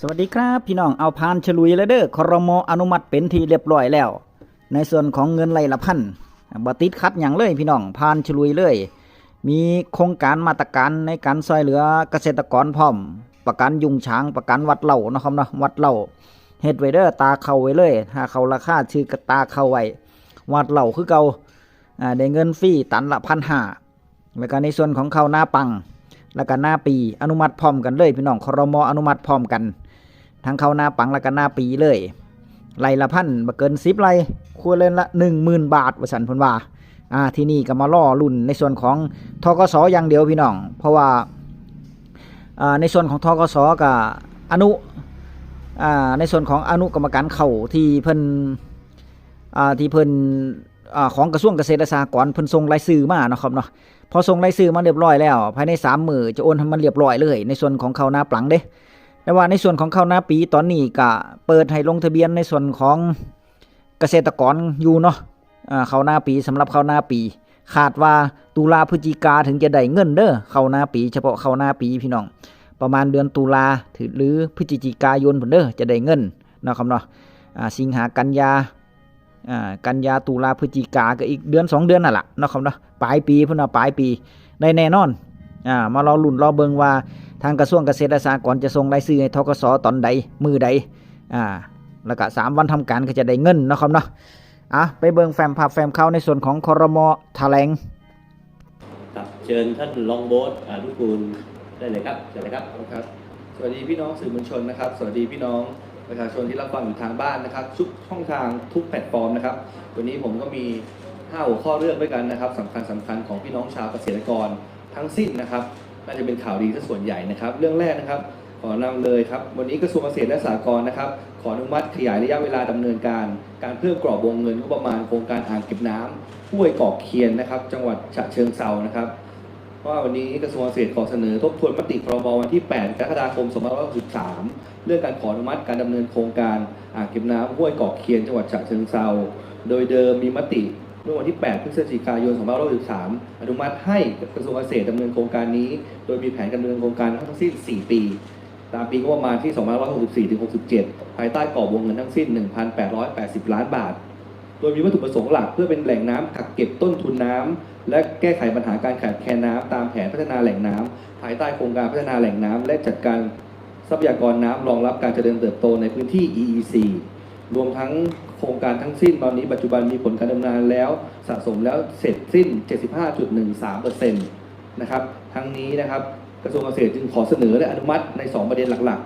สวัสดีครับพี่น้องเอาพานฉลุยแล้วเด้อครมอนุมัติเป็นทีเรียบร้อยแล้ว ในส่วนของเงินไหลละพันบติดคัดอย่างเลยพี่น้องพานฉลุยเลย มีโครงการมาตรการในการช่วยเหลือเกษตรกรพร้อม ประกันยุงช้างประกันวัดเหล่านะครับเนาะวัดเหล่าเฮดไวเด้อตาเข้าไว้เลยถ้าเขาราคาชื่อกระตาเข้าไว้วัดเหล่าคือเก่าอ่าได้เงินฟรีตันละพันห้าแล้วก็ในส่วนของเขาหน้าปัง แล้วก็หน้าปีอนุมัติพร้อมกันเลยพี่น้องครมออนุมัติพร้อมกัน ทั้งเข้าหน้าปังแล้วก็หน้าปีเลยไล่ละพันบ่เกินสิบไรครัวเรือนละหนึ่งหมื่นบาทว่าสันพนว่าอ่าที่นี่ก็มาล่อรุ่นในส่วนของทกสอย่างเดียวพี่น้อง เพราะว่าอ่าในส่วนของทกสกับอนุอ่าในส่วนของอนุกรรมการเข่าที่เพิ่นอ่าที่เพิ่นอของกระทรวงเกษตรและสหกรณ์เพิ่นส่งรายชื่อมาเนาะครับเนาะพอส่งรายชื่อมาเรียบร้อยแล้ว ภายในสามมือจะโอนให้มันเรียบร้อยเลย ในส่วนของเขาหน้าปลังเด้ แต่ว่าในส่วนของข้าวนาปีตอนนี้ก็เปิดให้ลงทะเบียนในส่วนของเกษตรกรอยู่เนาะข้าวนาปีสำหรับข้าวนาปีคาดว่าตุลาพฤศจิกาถึงจะได้เงินเด้อข้าวนาปี เฉพาะข้าวนาปีพี่น้อง ประมาณเดือนตุลาถึงหรือพฤศจิกายนพุ่นเด้อจะได้เงินเนาะครับเนาะสิงหากันยากันยาตุลาพฤศจิกาก็อีกเดือนสองเดือนนั่นแหละเนาะครับเนาะปลายปีพุ่นน่ะปลายปีได้แน่นอนอ่ามารอลุ่นรอเบิงว่า ทางกระทรวงเกษตรและสหกรณ์จะส่งรายชื่อให้ทกสตอนใดมือใดอ่าแล้วก็สามวันทำการก็จะได้เงินเนาะครับเนาะอะไปเบิ่งแฟ้มภาพแฟ้มเข้าในส่วนของคอรมอแถลงครับเชิญท่านรองโบ๊ทอนุกูลได้เลยครับเชิญเลยครับครับ สวัสดีพี่น้องสื่อมวลชนนะครับ สวัสดีพี่น้องประชาชนที่รับฟังอยู่ทางบ้านนะครับทุกช่องทางทุกแพลตฟอร์มนะครับ วันนี้ผมก็มี5หัวข้อเรื่องด้วยกันนะครับสำคัญสำคัญของพี่น้องชาวเกษตรกรทั้งสิ้นนะครับ น่าจะเป็นข่าวดีซะส่วนใหญ่นะครับ เรื่องแรกนะครับ ขอนำเลยครับ วันนี้กระทรวงเกษตรและสหกรณ์นะครับ ขออนุมัติขยายระยะเวลาดำเนินการ การเพิ่มกรอบวงเงินงบประมาณโครงการอ่างเก็บน้ำห้วยกอกเคียนนะครับ จังหวัดฉะเชิงเซานะครับว่าวันนี้กระทรวงเกษตรขอเสนอทบทวนมติครมวันที่ 8 กรกฎาคม 2563 เรื่องการขออนุมัติการดำเนินโครงการอ่างเก็บน้ำห้วยกอกเคียนจังหวัดฉะเชิงเซา โดยเดิมมีมติ เมื่อวันที่ 8 พฤศจิกายน 2563 อนุมัติให้กระทรวงเกษตรดำเนินโครงการนี้ โดยมีแผนการดำเนินโครงการทั้งสิ้น 4 ปี ตามปีงบประมาณที่ 2564ถึง67 ภายใต้กรอบวงเงินทั้งสิ้น 1,880 ล้านบาท โดยมีวัตถุประสงค์หลักเพื่อเป็นแหล่งน้ำกักเก็บต้นทุนน้ำ และแก้ไขปัญหาการขาดแคลนน้ำตามแผนพัฒนาแหล่งน้ำ ภายใต้โครงการพัฒนาแหล่งน้ำ และจัดการทรัพยากรน้ำรองรับการเจริญเติบโตในพื้นที่ EEC รวมทั้ง ครงการทั้งสิ้นตอนนี้ปัจจุบันมีผลการดำเนินงานแล้วสะสมแล้วเสร็จสิ้น 75.13%นะครับทั้งนี้นะครับกระทรวงเกษตรจึงขอเสนอและอนุมัติใน 2 ประเด็นหลัก